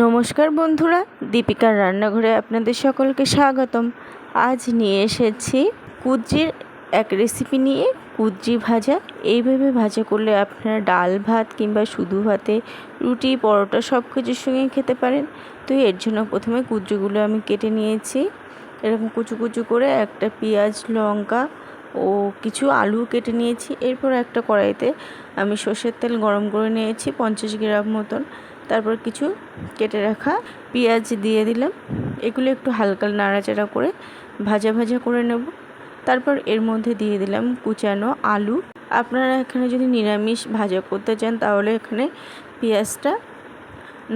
নমস্কার বন্ধুরা, দীপিকার রান্নাঘরে আপনাদের সকলকে স্বাগতম। আজ নিয়ে এসেছি কুদ্রির এক রেসিপি নিয়ে কুদ্রি ভাজা। এইভাবে ভাজা করলে আপনারা ডাল ভাত কিংবা শুধু ভাতে রুটি, পরোটা সব কিছুর সঙ্গে খেতে পারেন। তো এর জন্য প্রথমে কুদ্রিগুলো আমি কেটে নিয়েছি। এরকম কুচু কুচু করে একটা পেঁয়াজ, লঙ্কা ও কিছু আলু কেটে নিয়েছি। এরপর একটা কড়াইতে আমি সর্ষের তেল গরম করে নিয়েছি, পঞ্চাশ গ্রাম মতন। তারপর কিছু কেটে রাখা পেঁয়াজ দিয়ে দিলাম। এগুলো একটু হালকা নাড়াচাড়া করে ভাজা ভাজা করে নেব। তারপর এর মধ্যে দিয়ে দিলাম কুচানো আলু। আপনারা এখানে যদি নিরামিষ ভাজা করতে চান, তাহলে এখানে পেঁয়াজটা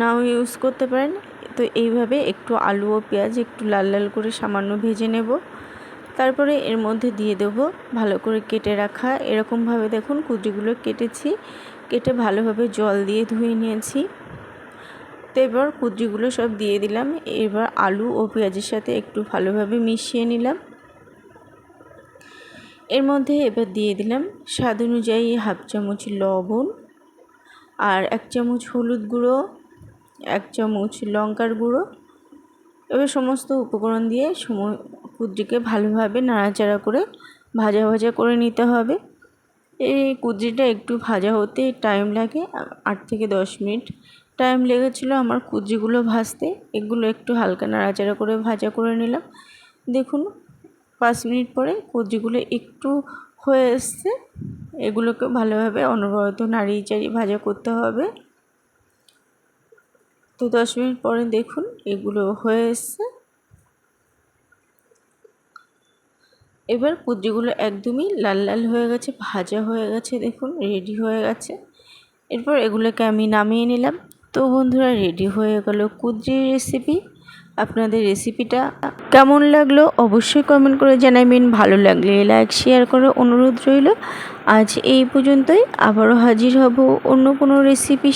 নাও ইউজ করতে পারেন। তো এইভাবে একটু আলু ও পেঁয়াজ একটু লাল লাল করে সামান্য ভেজে নেব। তারপরে এর মধ্যে দিয়ে দেবো ভালো করে কেটে রাখা। এরকমভাবে দেখুন কুচিগুলো কেটেছি। কেটে ভালোভাবে জল দিয়ে ধুয়ে নিয়েছি। তো এবার কুদ্রিগুলো সব দিয়ে দিলাম। এবার আলু ও পেঁয়াজের সাথে একটু ভালোভাবে মিশিয়ে নিলাম। এর মধ্যে এবার দিয়ে দিলাম স্বাদ অনুযায়ী হাফ চামচ লবণ আর এক চামচ হলুদ গুঁড়ো, এক চামচ লঙ্কার গুঁড়ো। এবার সমস্ত উপকরণ দিয়ে সময় কুদ্রিকে ভালোভাবে নাড়াচাড়া করে ভাজা ভাজা করে নিতে হবে। এই কুদ্রিটা একটু ভাজা হতে টাইম লাগে আট থেকে দশ মিনিট টাইম লেগেছিলো আমার কুজিগুলো ভাজতে। এগুলো একটু হালকা নাড়াচাড়া করে ভাজা করে নিলাম। দেখুন, পাঁচ মিনিট পরে কুজিগুলো একটু হয়ে এসছে। এগুলোকে ভালোভাবে অনবরত নাড়িয়ে চাড়িয়ে ভাজা করতে হবে। তো দশ মিনিট পরে দেখুন, এগুলো হয়ে এসছে। এবার কুদ্রিগুলো একদমই লাল লাল হয়ে গেছে, ভাজা হয়ে গেছে, দেখুন রেডি হয়ে গেছে। এরপর এগুলোকে আমি নামিয়ে নিলাম। তো বন্ধুরা রেডি হয়ে গেল কুদ্রির রেসিপি আপনাদের রেসিপিটা কেমন লাগল অবশ্যই কমেন্ট করে জানাবেন। ভালো লাগলে লাইক শেয়ার করে অনুরোধ রইল। আজ এই পর্যন্তই। আবারও হাজির হব অন্য কোনো রেসিপি